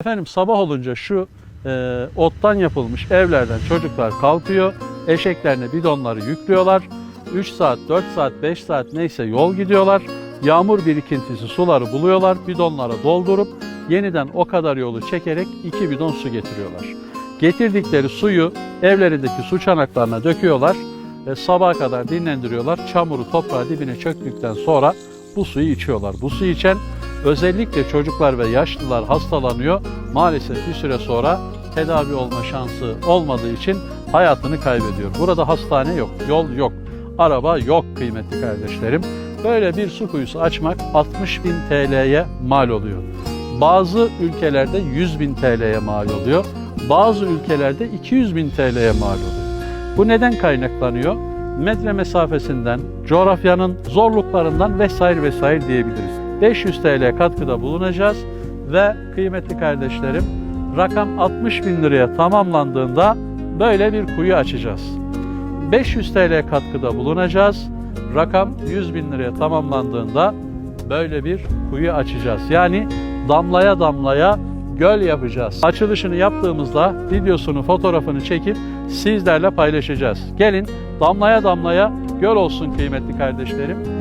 Efendim sabah olunca şu e, ottan yapılmış evlerden çocuklar kalkıyor. Eşeklerine bidonları yüklüyorlar. 3 saat, 4 saat, 5 saat neyse yol gidiyorlar. Yağmur birikintisi suları buluyorlar. Bidonlara doldurup yeniden o kadar yolu çekerek 2 bidon su getiriyorlar. Getirdikleri suyu evlerindeki su çanaklarına döküyorlar. ve sabaha kadar dinlendiriyorlar. Çamuru toprağa dibine çöktükten sonra bu suyu içiyorlar. Bu suyu içen özellikle çocuklar ve yaşlılar hastalanıyor. Maalesef bir süre sonra tedavi olma şansı olmadığı için hayatını kaybediyor. Burada hastane yok, yol yok, araba yok kıymetli kardeşlerim. Böyle bir su kuyusu açmak 60 bin TL'ye mal oluyor. Bazı ülkelerde 100 bin TL'ye mal oluyor. Bazı ülkelerde 200 bin TL'ye mal oluyor. Bu neden kaynaklanıyor? Metre mesafesinden, coğrafyanın zorluklarından vesaire vesaire diyebiliriz. 500 TL katkıda bulunacağız ve kıymetli kardeşlerim rakam 60 bin liraya tamamlandığında böyle bir kuyu açacağız. 500 TL katkıda bulunacağız. Rakam 100 bin liraya tamamlandığında böyle bir kuyu açacağız. Yani damlaya damlaya göl yapacağız. Açılışını yaptığımızda videosunu, fotoğrafını çekip sizlerle paylaşacağız. Gelin damlaya damlaya göl olsun kıymetli kardeşlerim.